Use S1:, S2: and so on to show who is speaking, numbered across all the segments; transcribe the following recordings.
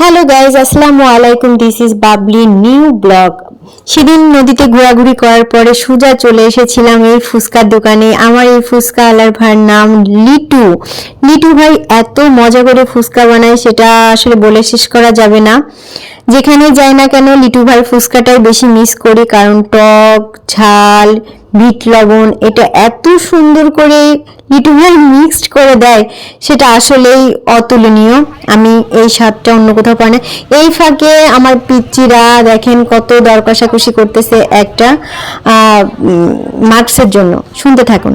S1: Hello guys আসসালামু আলাইকুম this is Babli new vlog সেদিন নদীতে ঘোরাঘুরি করার পরে সুজা চলে এসেছিলাম এই ফুচকার দোকানে। আমার এই ফুচকা আলার ভাইয়ের নাম লিটু। লিটু ভাই এত মজা করে ফুচকা বানায়, সেটা আসলে বলে শেষ করা যাবে না। যেখানে যাই না কেন, লিটু ভাই ফুচকাটাই বেশি মিস করি, কারণ টক ঝাল, বিট লবণ, এটা এত সুন্দর করে লিটু ভাই মিক্সড করে দেয়, সেটা আসলেই অতুলনীয়। আমি এই স্বাদটা অন্য কোথাও পাই না। এই ফাঁকে আমার পিচ্চিরা দেখেন কত দর কষাকষি করতেছে একটা মার্কসের জন্য। শুনতে থাকুন।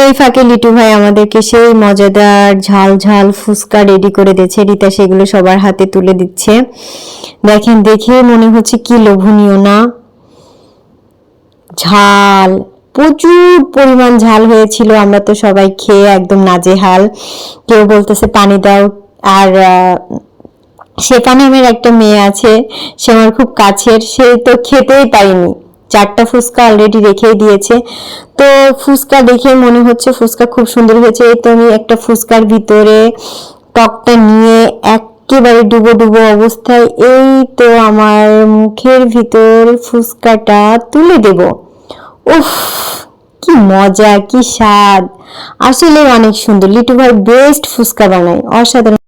S2: এই
S1: ফাঁকে লিটু ভাই আমাদেরকে সেই মজাদার ঝাল ঝাল ফুচকা রেডি করে দিচ্ছে রিতা সেগুলো সবার হাতে তুলে দিচ্ছে। দেখেন, দেখে মনে হচ্ছে কি লোভনীয় না? ঝাল, প্রচুর পরিমাণ ঝাল হয়েছিল। আমরা তো সবাই খেয়ে একদম নাজেহাল। কেউ বলতেছে, পানি দাও। আর শেফা নামের একটা মেয়ে আছে, সে আমার খুব কাছের। সে তো খেতেই পারিনি। চারটা ফুচকা অলরেডি রেখেই দিয়েছে। তো ফুচকা দেখে মনে হচ্ছে ফুচকা খুব সুন্দর হয়েছে। তো আমি একটা ফুচকার ভিতরে টকটা নিয়ে একেবারে ডুবো ডুবো অবস্থায় এই তো আমার মুখের ভিতর ফুচকাটা তুলে দেব। উফ, কি মজা, কি স্বাদ। আসলে অনেক সুন্দর। লিটু ভাই বেস্ট ফুচকা বানায়। অসাধারণ।